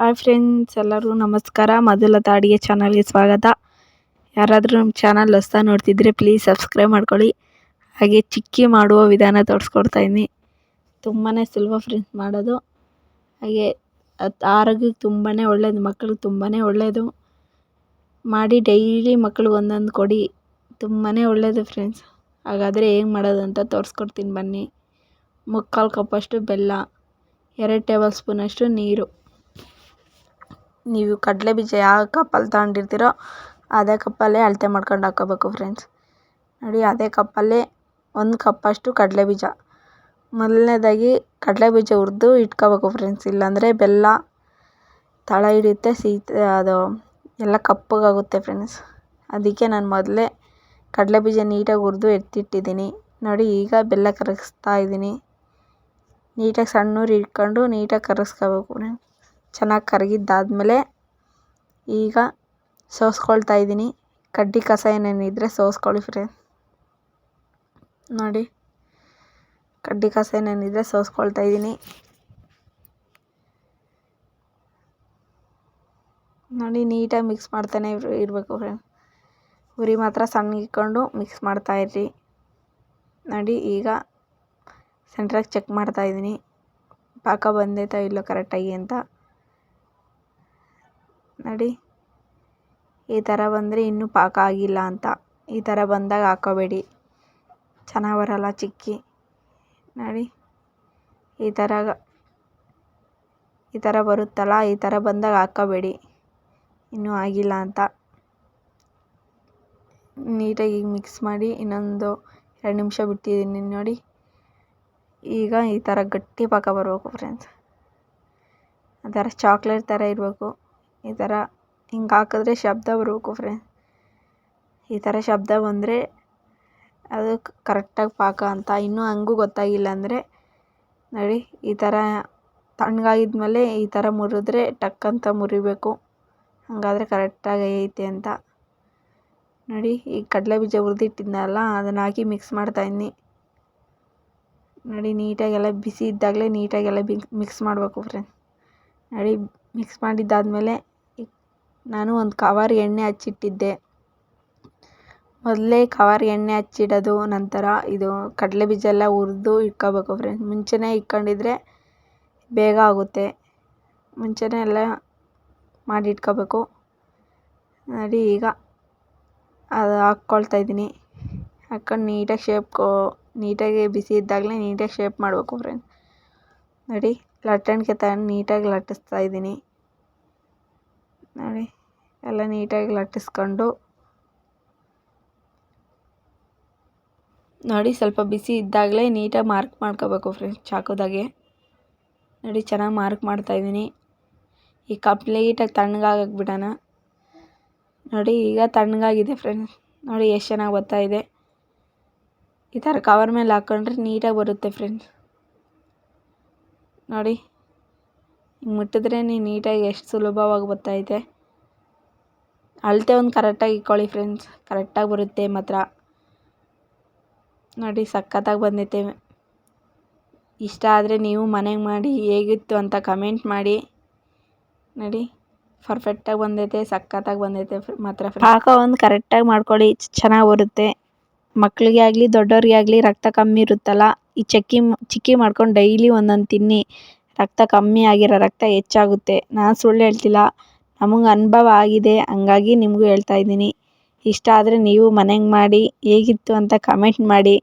Hi friends ಎಲ್ಲರೂ ನಮಸ್ಕಾರ. ಮಧುಲತ ಅಡುಗೆ ಚಾನಲ್ಗೆ ಸ್ವಾಗತ. ಯಾರಾದರೂ ನಮ್ಮ ಚಾನಲ್ ಹೊಸ್ತಾ ನೋಡ್ತಿದ್ರೆ ಪ್ಲೀಸ್ ಸಬ್ಸ್ಕ್ರೈಬ್ ಮಾಡ್ಕೊಳ್ಳಿ. ಹಾಗೆ ಚಿಕ್ಕಿ ಮಾಡುವ ವಿಧಾನ ತೋರಿಸ್ಕೊಡ್ತಾ ಇದ್ದೀನಿ. ತುಂಬಾ ಸುಲಭ ಫ್ರೆಂಡ್ಸ್ ಮಾಡೋದು. ಹಾಗೆ ಅದು ಆರೋಗ್ಯಕ್ಕೆ ತುಂಬಾ ಒಳ್ಳೇದು ಮಕ್ಕಳಿಗೆ ತುಂಬಾ ಒಳ್ಳೆಯದು ಮಾಡಿ ಡೈಲಿ ಮಕ್ಕಳಿಗೆ ಒಂದೊಂದು ಕೊಡಿ. ತುಂಬಾ ಒಳ್ಳೆಯದು ಫ್ರೆಂಡ್ಸ್ ಹಾಗಾದರೆ ಹೇಗೆ ಮಾಡೋದು ಅಂತ ತೋರಿಸ್ಕೊಡ್ತೀನಿ ಬನ್ನಿ. ಮುಕ್ಕಾಲು ಕಪ್ಪಷ್ಟು ಬೆಲ್ಲ, ಎರಡು ಟೇಬಲ್ ಸ್ಪೂನಷ್ಟು ನೀರು. ನೀವು ಕಡಲೆ ಬೀಜ ಯಾವ ಕಪ್ಪಲ್ಲಿ ತಗೊಂಡಿರ್ತೀರೋ ಅದೇ ಕಪ್ಪಲ್ಲೇ ಅಳತೆ ಮಾಡ್ಕೊಂಡು ಹಾಕೋಬೇಕು ಫ್ರೆಂಡ್ಸ್ ನೋಡಿ, ಅದೇ ಕಪ್ಪಲ್ಲೇ ಒಂದು ಕಪ್ಪಷ್ಟು ಕಡಲೆ ಬೀಜ. ಮೊದಲನೇದಾಗಿ ಕಡಲೆ ಬೀಜ ಹುರಿದು ಇಟ್ಕೋಬೇಕು ಫ್ರೆಂಡ್ಸ್ ಇಲ್ಲಾಂದರೆ ಬೆಲ್ಲ, ತಳ ಹಿಡಿಯುತ್ತೆ, ಸೀತ, ಅದು ಎಲ್ಲ ಕಪ್ಪಗಾಗುತ್ತೆ ಫ್ರೆಂಡ್ಸ್ ಅದಕ್ಕೆ ನಾನು ಮೊದಲೇ ಕಡಲೆ ಬೀಜ ನೀಟಾಗಿ ಹುರಿದು ಎತ್ತಿಟ್ಟಿದ್ದೀನಿ. ನೋಡಿ, ಈಗ ಬೆಲ್ಲ ಕರಗಿಸ್ತಾ ಇದ್ದೀನಿ. ನೀಟಾಗಿ ಸಣ್ಣ ಉರಿ ಇಟ್ಕೊಂಡು ನೀಟಾಗಿ ಕರಗಿಸ್ಕೋಬೇಕು ಫ್ರೆಂಡ್ಸ್ ಚೆನ್ನಾಗಿ ಕರಗಿದ್ದಾದಮೇಲೆ ಈಗ ಸೋಸ್ಕೊಳ್ತಾ ಇದ್ದೀನಿ. ಕಡ್ಡಿ ಕಸ ಏನೇನಿದ್ದರೆ ಸೋಸ್ಕೊಳ್ಳಿ ಫ್ರೆಂಡ್. ನೋಡಿ. ಕಡ್ಡಿ ಕಸ ಏನೇನಿದ್ರೆ ಸೋಸ್ಕೊಳ್ತಾ ಇದ್ದೀನಿ. ನೋಡಿ, ನೀಟಾಗಿ ಮಿಕ್ಸ್ ಮಾಡ್ತಾನೆ ಇರಬೇಕು ಫ್ರೆಂಡ್. ಉರಿ ಮಾತ್ರ ಸಣ್ಣಗೆ ಇಟ್ಕೊಂಡು ಮಿಕ್ಸ್ ಮಾಡ್ತಾಯಿರ್ರಿ ನೋಡಿ, ಈಗ ಸೆಂಟ್ರಾಗಿ ಚೆಕ್ ಮಾಡ್ತಾ ಇದ್ದೀನಿ. ಪಾಕ ಬಂದೈತಾ ಇಲ್ಲೋ ಕರೆಕ್ಟಾಗಿ ಅಂತ. ನೋಡಿ. ಈ ಥರ ಬಂದರೆ ಇನ್ನೂ ಪಾಕ ಆಗಿಲ್ಲ ಅಂತ. ಈ ಥರ ಬಂದಾಗ ಹಾಕೋಬೇಡಿ. ಚೆನ್ನಾಗಿ ಬರಲ್ಲ ಚಿಕ್ಕಿ. ನಡಿ. ಈ ಥರ ಈ ಥರ ಬರುತ್ತಲ್ಲ, ಈ ಥರ ಬಂದಾಗ ಹಾಕೋಬೇಡಿ. ಇನ್ನೂ ಆಗಿಲ್ಲ ಅಂತ. ನೀಟಾಗಿ ಮಿಕ್ಸ್ ಮಾಡಿ ಇನ್ನೊಂದು ಎರಡು ನಿಮಿಷ ಬಿಟ್ಟಿದ್ದೀನಿ ನೋಡಿ. ಈಗ ಈ ಥರ ಗಟ್ಟಿ ಪಾಕ ಬರಬೇಕು ಫ್ರೆಂಡ್ಸ್ ಆ ಥರ ಚಾಕ್ಲೇಟ್ ಥರ ಇರಬೇಕು. ಈ ಥರ ಹಿಂಗೆ ಹಾಕಿದ್ರೆ ಶಬ್ದ ಬರಬೇಕು ಫ್ರೆಂಡ್ ಈ ಥರ ಶಬ್ದ ಬಂದರೆ ಅದು ಕರೆಕ್ಟಾಗಿ ಪಾಕ ಅಂತ. ಇನ್ನೂ ಹಂಗೂ ಗೊತ್ತಾಗಿಲ್ಲ ಅಂದರೆ ನೋಡಿ, ಈ ಥರ ತಣ್ಣಗಾಗಿದ್ಮೇಲೆ ಈ ಥರ ಮುರಿದ್ರೆ ಟಕ್ ಅಂತ ಮುರಿಬೇಕು. ಹಾಗಾದ್ರೆ ಕರೆಕ್ಟಾಗಿ ಐತೆ ಅಂತ. ನೋಡಿ, ಈ ಕಡಲೆ ಬೀಜ ಹುರಿದಿಟ್ಟಿದ್ನಲ್ಲ, ಅದನ್ನ ಹಾಕಿ ಮಿಕ್ಸ್ ಮಾಡ್ತಾಯಿದ್ದೀನಿ ನೋಡಿ, ನೀಟಾಗೆಲ್ಲ ಬಿಸಿ ಇದ್ದಾಗಲೇ ನೀಟಾಗೆಲ್ಲ ಬಿ ಮಿಕ್ಸ್ ಮಾಡಬೇಕು ಫ್ರೆಂಡ್ ನೋಡಿ ಮಿಕ್ಸ್ ಮಾಡಿದ್ದಾದಮೇಲೆ ನಾನು ಒಂದು ಕವರ್ ಎಣ್ಣೆ ಹಚ್ಚಿಟ್ಟಿದ್ದೆ. ಮೊದಲೇ ಕವರ್ ಎಣ್ಣೆ ಹಚ್ಚಿಡೋದು, ನಂತರ ಇದು ಕಡಲೆ ಬೀಜ ಎಲ್ಲ ಹುರಿದು ಇಟ್ಕೋಬೇಕು ಫ್ರೆಂಡ್ಸ್ ಮುಂಚೆನೇ ಇಟ್ಕೊಂಡಿದ್ರೆ ಬೇಗ ಆಗುತ್ತೆ. ಮುಂಚೆನೇ ಎಲ್ಲ ಮಾಡಿ ಇಟ್ಕೋಬೇಕು. ನೋಡಿ ಈಗ ಅದು ಹಾಕ್ಕೊಳ್ತಾ ಇದ್ದೀನಿ. ಹಾಕ್ಕೊಂಡು ನೀಟಾಗಿ ಶೇಪ್ ಕೋ ನೀಟಾಗಿ ಬಿಸಿ ಇದ್ದಾಗಲೇ ನೀಟಾಗಿ ಶೇಪ್ ಮಾಡಬೇಕು ಫ್ರೆಂಡ್ಸ್ ನೋಡಿ ಲಟ್ಟಣಿಗೆ ತಗೊಂಡು ನೀಟಾಗಿ ಲಟ್ಟಿಸ್ತಾ ಇದ್ದೀನಿ. ನೋಡಿ. ಎಲ್ಲ ನೀಟಾಗಿ ಲಟ್ಟಿಸ್ಕೊಂಡು. ನೋಡಿ, ಸ್ವಲ್ಪ ಬಿಸಿ ಇದ್ದಾಗಲೇ ನೀಟಾಗಿ ಮಾರ್ಕ್ ಮಾಡ್ಕೋಬೇಕು ಫ್ರೆಂಡ್ಸ್, ಚಾಕುದಾಗೆ. ನೋಡಿ, ಚೆನ್ನಾಗಿ ಮಾರ್ಕ್ ಮಾಡ್ತಾಯಿದ್ದೀನಿ ಈಗ ಕಂಪ್ಲೀಟಾಗಿ ತಣ್ಣಗಾಗಕ್ಕೆ ಬಿಡೋಣ. ನೋಡಿ, ಈಗ ತಣ್ಣಗಾಗಿದೆ ಫ್ರೆಂಡ್ಸ್. ನೋಡಿ, ಎಷ್ಟು ಚೆನ್ನಾಗಿ ಬರ್ತಾಯಿದೆ ಈ ಥರ ಕವರ್ ಮೇಲೆ ಹಾಕ್ಕೊಂಡ್ರೆ ನೀಟಾಗಿ ಬರುತ್ತೆ ಫ್ರೆಂಡ್ಸ್. ನೋಡಿ ಮುಟ್ಟಿದ್ರೆ ನೀಟಾಗಿ ಎಷ್ಟು ಸುಲಭವಾಗಿ ಬರ್ತೈತೆ ಅಳತೆ ಒಂದು ಕರೆಕ್ಟಾಗಿ ಇಟ್ಕೊಳ್ಳಿ ಫ್ರೆಂಡ್ಸ್ ಕರೆಕ್ಟಾಗಿ ಬರುತ್ತೆ ಮಾತ್ರ. ನೋಡಿ ಸಖತ್ತಾಗಿ ಬಂದೈತೆ. ಇಷ್ಟ ಆದರೆ ನೀವು ಮನೆಗೆ ಮಾಡಿ ಹೇಗಿತ್ತು ಅಂತ ಕಮೆಂಟ್ ಮಾಡಿ. ನೋಡಿ ಪರ್ಫೆಕ್ಟಾಗಿ ಬಂದೈತೆ, ಸಖತ್ತಾಗಿ ಬಂದೈತೆ ಮಾತ್ರ ಪಾಕ ಒಂದು ಕರೆಕ್ಟಾಗಿ ಮಾಡ್ಕೊಳ್ಳಿ ಚೆನ್ನಾಗಿ ಬರುತ್ತೆ. ಮಕ್ಕಳಿಗೆ ಆಗಲಿ, ದೊಡ್ಡವ್ರಿಗೆ ಆಗಲಿ ರಕ್ತ ಕಮ್ಮಿ ಇರುತ್ತಲ್ಲ, ಈ ಚಕ್ಕಿ ಚಿಕ್ಕಿ ಮಾಡ್ಕೊಂಡು ಡೈಲಿ ಒಂದೊಂದು ತಿನ್ನಿ. ರಕ್ತ ಕಮ್ಮಿ ಆಗಿರೋ ರಕ್ತ ಹೆಚ್ಚಾಗುತ್ತೆ. ನಾನು ಸುಳ್ಳು ಹೇಳ್ತಿಲ್ಲ. ನಮಗೆ ಅನುಭವ ಆಗಿದೆ. ಹಂಗಾಗಿ ನಿಮಗೂ ಹೇಳ್ತಾ ಇದ್ದೀನಿ. ಇಷ್ಟ ಆದರೆ ನೀವು ಮನೆಗೆ ಮಾಡಿ, ಹೇಗಿತ್ತು ಅಂತ ಕಮೆಂಟ್ ಮಾಡಿ.